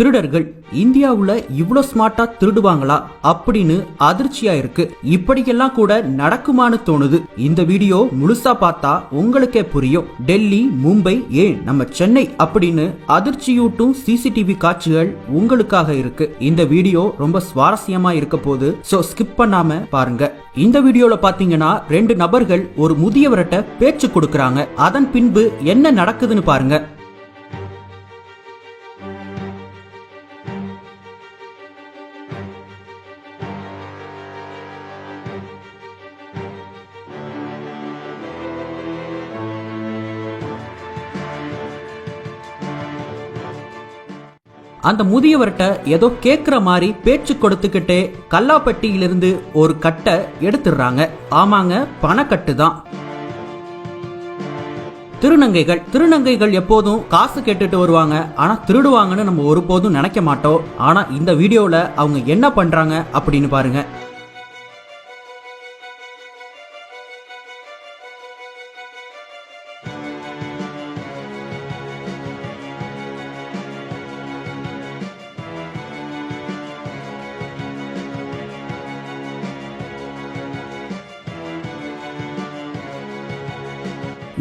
திருடர்கள் இந்தியாவுல இவ்வளோ ஸ்மார்ட்டா திருடுவாங்களா? அப்படின்னு அதிர்ச்சியா இருக்கு. இப்படியெல்லாம் கூட நடக்குமான்னு தோணுது. இந்த வீடியோ முழுசா பார்த்தா உங்களுக்கே புரியும். டெல்லி மும்பை ஏன் நம்ம சென்னை அப்படின்னு அதிர்ச்சியூட்டும் சிசிடிவி காட்சிகள் உங்களுக்காக இருக்கு. இந்த வீடியோ ரொம்ப சுவாரஸ்யமா இருக்க போது சோ ஸ்கிப் பண்ணாம பாருங்க. இந்த வீடியோல பாத்தீங்கன்னா ரெண்டு நபர்கள் ஒரு முதியவர்கிட்ட பேச்சு கொடுக்கறாங்க. அதன் பின்பு என்ன நடக்குதுன்னு பாருங்க. அந்த முதியவர்கிட்ட ஏதோ கேக்குற மாதிரி பேச்சு கொடுத்துக்கிட்டே கல்லாப்பட்டியிலிருந்து ஒரு கட்டை எடுத்துடுறாங்க. ஆமாங்க பணக்கட்டு தான். திருநங்கைகள். திருநங்கைகள் எப்போதும் காசு கேட்டுட்டு வருவாங்க. ஆனா திருடுவாங்கன்னு நம்ம ஒருபோதும் நினைக்க மாட்டோம். ஆனா இந்த வீடியோல அவங்க என்ன பண்றாங்க அப்படின்னு பாருங்க.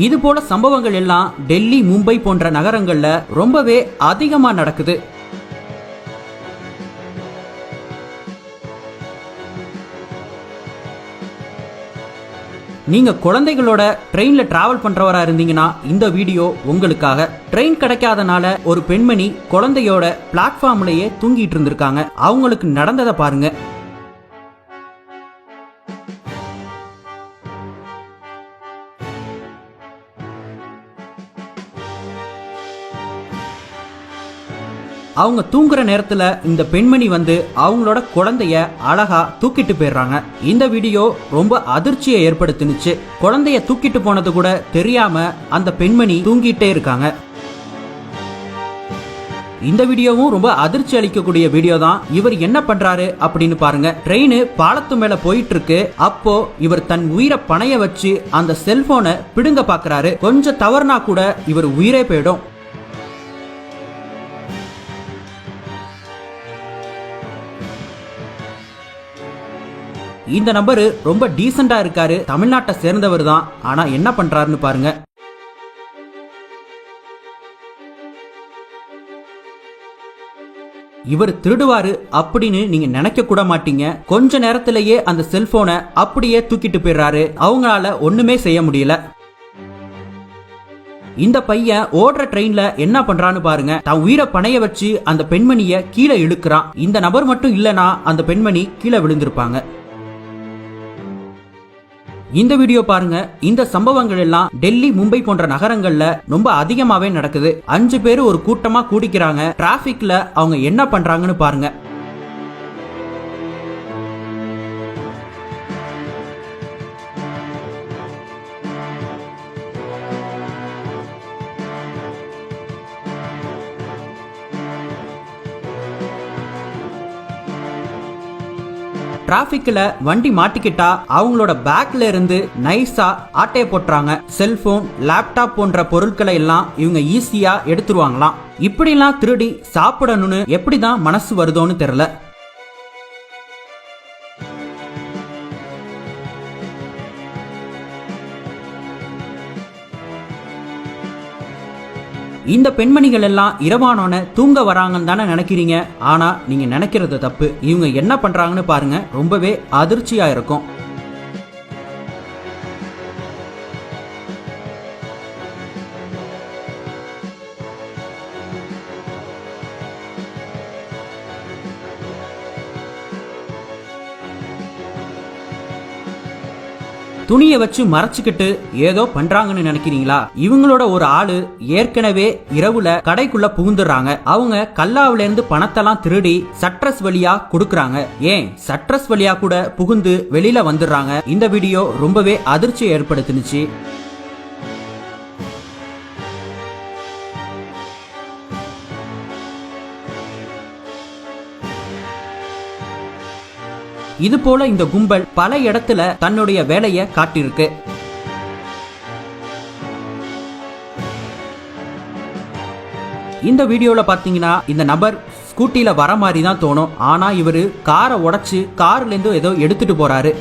இது போல சம்பவங்கள் எல்லாம் டெல்லி மும்பை போன்ற நகரங்கள்ல ரொம்பவே அதிகமா நடக்குது. நீங்க குழந்தைகளோட ட்ரெயின்ல டிராவல் பண்றவரா இருந்தீங்கன்னா இந்த வீடியோ உங்களுக்காக. ட்ரெயின் கிடைக்காதனால ஒரு பெண்மணி குழந்தையோட பிளாட்ஃபார்ம்லயே தூங்கிட்டு இருந்திருக்காங்க. அவங்களுக்கு நடந்ததை பாருங்க. அவங்க தூங்குற நேரத்துல இந்த பெண்மணி வந்து அவங்களோட குழந்தைய அழகா தூக்கிட்டு போயிடுறாங்க. இந்த வீடியோ ரொம்ப அதிர்ச்சியை ஏற்படுத்தினுச்சு. குழந்தைய தூக்கிட்டு போனது கூட தெரியாம அந்த பெண்மணி தூங்கிட்டே இருக்காங்க. இந்த வீடியோவும் ரொம்ப அதிர்ச்சி அளிக்கக்கூடிய வீடியோ தான். இவர் என்ன பண்றாரு அப்படின்னு பாருங்க. ட்ரெயின் பாலத்து மேல போயிட்டு இருக்கு அப்போ இவர் தன் உயிரை பணைய வச்சு அந்த செல்போனை பிடுங்க பாக்குறாரு. கொஞ்சம் தவறுனா கூட இவர் உயிரே போயிடும். இந்த நம்பரு ரொம்ப டீசெண்டா இருக்காரு. தமிழ்நாட்டை சேர்ந்தவர் தான். ஆனா என்ன பண்றாருன்னு பாருங்க. இவர் திருடுவாரு அப்படின்னு நீங்க நினைக்க கூட மாட்டீங்க. கொஞ்ச நேரத்திலேயே அந்த செல்போனை அப்படியே தூக்கிட்டு போயிடுறாரு. அவங்களால ஒண்ணுமே செய்ய முடியல. இந்த பையன் ஓடுற ட்ரெயின்ல என்ன பண்றான்னு பாருங்க. தான் உயிரை பணைய வச்சு அந்த பெண்மணிய கீழே இழுக்கிறான். இந்த நபர் மட்டும் இல்லனா அந்த பெண்மணி கீழே விழுந்திருப்பாங்க. இந்த வீடியோ பாருங்க. இந்த சம்பவங்கள் எல்லாம் டெல்லி மும்பை போன்ற நகரங்கள்ல ரொம்ப அதிகமாவே நடக்குது. அஞ்சு பேர் ஒரு கூட்டமா கூடிக்கிறாங்க. டிராபிக்ல அவங்க என்ன பண்றாங்கன்னு பாருங்க. டிராபிக்ல வண்டி மாட்டிக்கிட்டா அவங்களோட பேக்ல இருந்து நைஸா ஆட்டைய போட்டுறாங்க. செல்போன் லேப்டாப் போன்ற பொருட்களை எல்லாம் இவங்க ஈஸியா எடுத்துருவாங்களாம். இப்படிலாம் திருடி சாப்பிடணும்னு எப்படிதான் மனசு வருதோன்னு தெரியல. இந்த பெண்மணிகள் எல்லாம் இரவானோன தூங்க வராங்கன்னு தானே நினைக்கிறீங்க? ஆனா நீங்க நினைக்கிறது தப்பு. இவங்க என்ன பண்றாங்கன்னு பாருங்க. ரொம்பவே அதிர்ச்சியா இருக்கும். துணியை வச்சு மறைச்சுக்கிட்டு ஏதோ பண்றாங்கன்னு நினைக்கிறீங்களா? இவங்களோட ஒரு ஆளு ஏற்கனவே இரவுல கடைக்குள்ள புகுந்துடுறாங்க. அவங்க கல்லாவில இருந்து பணத்தெல்லாம் திருடி சட்ரஸ் வழியா கொடுக்கறாங்க. ஏன்? சட்ரஸ் வழியா கூட புகுந்து வெளியில வந்துடுறாங்க. இந்த வீடியோ ரொம்பவே அதிர்ச்சியை ஏற்படுத்துனுச்சு. இது போல இந்த கும்பல் பல இடத்துல தன்னுடைய வேலையை காட்டியிருக்கு. இந்த வீடியோல பாத்தீங்கன்னா இந்த நபர் ஸ்கூட்டில வர மாதிரி தான் தோணும். ஆனா இவரு காரை உடைச்சு கார்ல இருந்து ஏதோ எடுத்துட்டு போறாரு.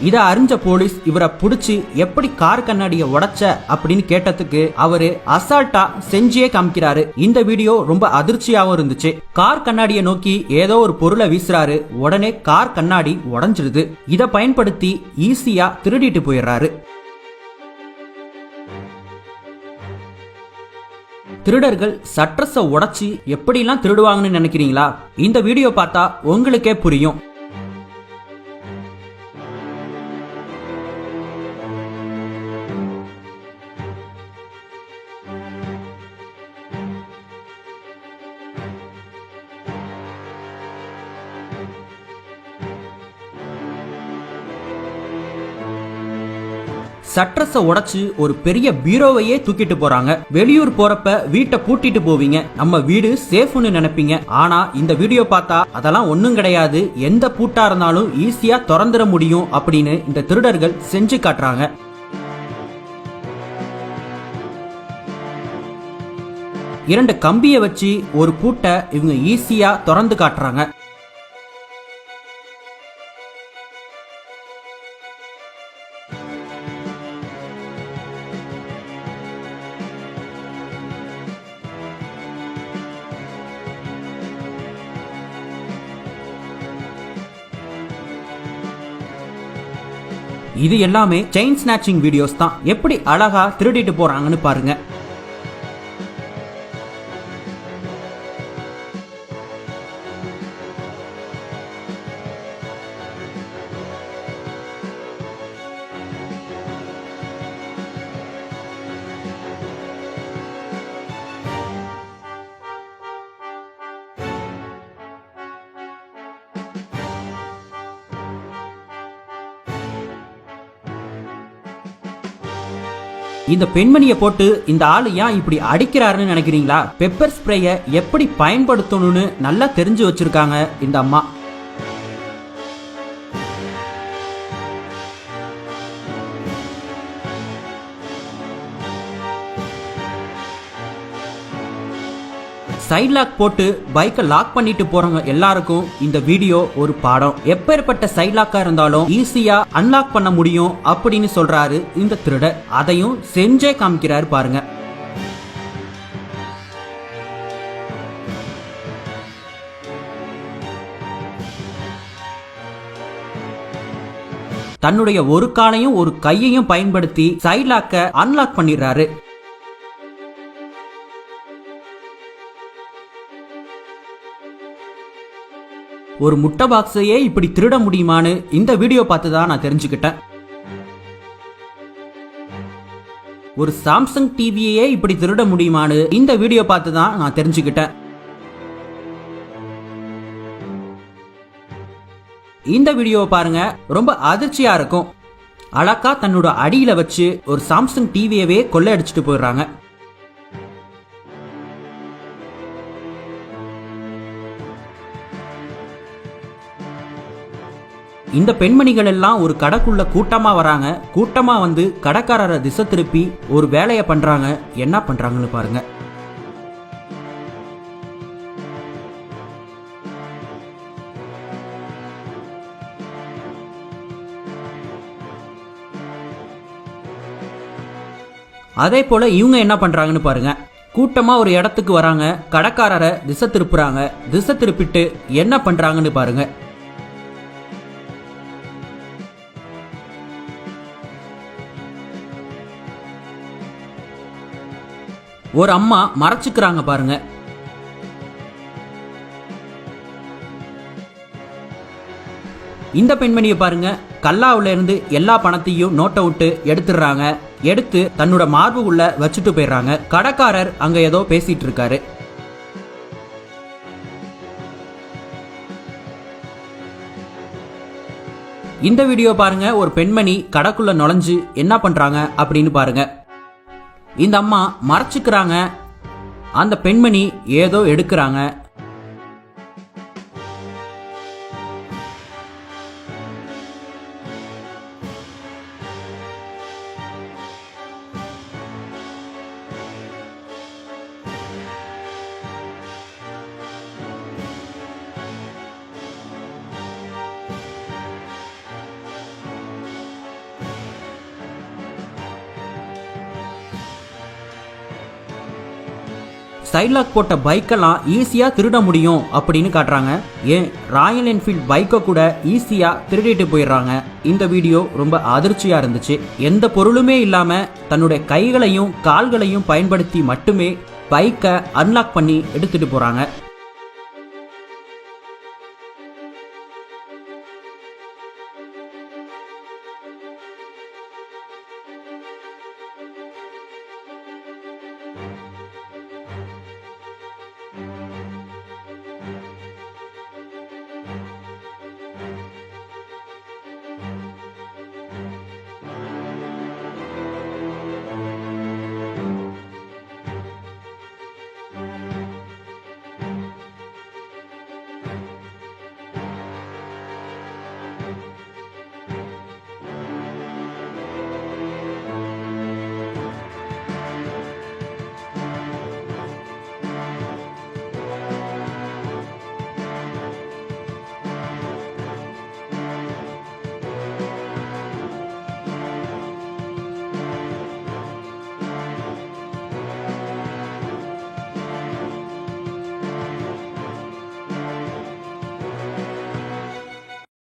இதை அறிஞ்ச போலீஸ் இவரை பிடிச்சி எப்படி கார் கண்ணாடியை உடைச்ச அப்படின்னு கேட்டதுக்கு அவரு அசால்ட்டா செஞ்சியே காமிக்கிறாரு. இந்த வீடியோ ரொம்ப அதிர்ச்சியாகவும் இருந்துச்சு. கார் கண்ணாடியை நோக்கி ஏதோ ஒரு பொருளை வீசுறாரு. உடனே கார் கண்ணாடி உடஞ்சிடுது இதை பயன்படுத்தி ஈஸியா திருடிட்டு போயிடுறாரு. திருடர்கள் சட்ரஸை உடச்சி எப்படிலாம் திருடுவாங்கன்னு நினைக்கிறீங்களா? இந்த வீடியோ பார்த்தா உங்களுக்கே புரியும். சட்ரஸ உடைச்சு ஒரு பெரிய பீரோவையே தூக்கிட்டு போறாங்க. வெளியூர் போறப்ப வீட்டை பூட்டிட்டு போவீங்க. நம்ம வீடு சேஃப்னு நினைப்பீங்க. ஆனா இந்த வீடியோ பார்த்தா அதெல்லாம் ஒண்ணும் கிடையாது. எந்த பூட்டா இருந்தாலும் ஈஸியா திறந்துட முடியும் அப்படின்னு இந்த திருடர்கள் செஞ்சு காட்டுறாங்க. இரண்டு கம்பியை வச்சு ஒரு பூட்டை இவங்க ஈஸியா திறந்து காட்டுறாங்க. இது எல்லாமே செயின் ஸ்நாச்சிங் வீடியோஸ் தான். எப்படி அழகா திருடிட்டு போறாங்கன்னு பாருங்க. இந்த பெண்மணியை போட்டு இந்த ஆளு ஏன் இப்படி அடிக்கிறாருன்னு நினைக்கிறீங்களா? பெப்பர் ஸ்ப்ரேய எப்படி பயன்படுத்தணும்னு நல்லா தெரிஞ்சு வச்சிருக்காங்க இந்த அம்மா. சைட் லாக் போட்டு பைக்கை லாக் பண்ணிட்டு போறவங்க எல்லாருக்கும் இந்த வீடியோ ஒரு பாடம். எப்பேற்பட்ட சைட் லாக்கா இருந்தாலும் ஈஸியா அன்லாக் பண்ண முடியும் அப்படின்னு சொல்றாரு இந்த திருடர் அதையும் செஞ்சே காமிக்கிறாரு பாருங்க. தன்னுடைய ஒரு காலையும் ஒரு கையையும் பயன்படுத்தி சைட் லாக்க அன்லாக் பண்ணிடுறாரு. ஒரு முட்டை பாக்ஸையே இப்படி திருட முடியுமான்னு இந்த வீடியோ பார்த்து தான் நான் தெரிஞ்சுக்கிட்டேன். ஒரு சாம்சங் டிவியையே இப்படி திருட முடியுமான்னு இந்த வீடியோ பார்த்து தான் நான் தெரிஞ்சுக்கிட்டேன். இந்த வீடியோவை பாருங்க ரொம்ப அதிர்ச்சியா இருக்கும். அழகா தன்னோட அடியில வச்சு ஒரு சாம்சங் டிவியவே கொள்ளையடிச்சிட்டு போயிடுறாங்க. இந்த பெண்மணிகள் எல்லாம் ஒரு கடைக்குள்ள கூட்டமா வராங்க. கூட்டமா வந்து கடைக்காரரை திசை திருப்பி ஒரு வேலையை பண்றாங்க. என்ன பண்றாங்கன்னு பாருங்க. அதே போல இவங்க என்ன பண்றாங்கன்னு பாருங்க. கூட்டமா ஒரு இடத்துக்கு வராங்க. கடைக்காரரை திசை திருப்புறாங்க. திசை திருப்பிட்டு என்ன பண்றாங்கன்னு பாருங்க. ஒரு அம்மா மறைச்சுக்கிறாங்க பாருங்க. இந்த பெண்மணியை பாருங்க கல்லாவுல இருந்து எல்லா பணத்தையும் நோட்டை விட்டு எடுத்துடுறாங்க. எடுத்து தன்னோட மார்பு உள்ள வச்சுட்டு போயிடுறாங்க. கடைக்காரர் அங்க ஏதோ பேசிட்டு இருக்காரு. இந்த வீடியோ பாருங்க ஒரு பெண்மணி கடைக்குள்ள நுழைஞ்சு என்ன பண்றாங்க அப்படின்னு பாருங்க. இந்த அம்மா மறைச்சிக்கிறாங்க. அந்த பெண்மணி ஏதோ எடுக்கிறாங்க. சைட்லாக் போட்ட பைக்கெல்லாம் ஈஸியாக திருட முடியும் அப்படின்னு காட்டுறாங்க. ஏன்? ராயல் என்ஃபீல்ட் பைக்கை கூட ஈஸியாக திருடிட்டு போயிடுறாங்க. இந்த வீடியோ ரொம்ப அதிர்ச்சியாக இருந்துச்சு. எந்த பொருளுமே இல்லாமல் தன்னுடைய கைகளையும் கால்களையும் பயன்படுத்தி மட்டுமே பைக்கை அன்லாக் பண்ணி எடுத்துகிட்டு போகிறாங்க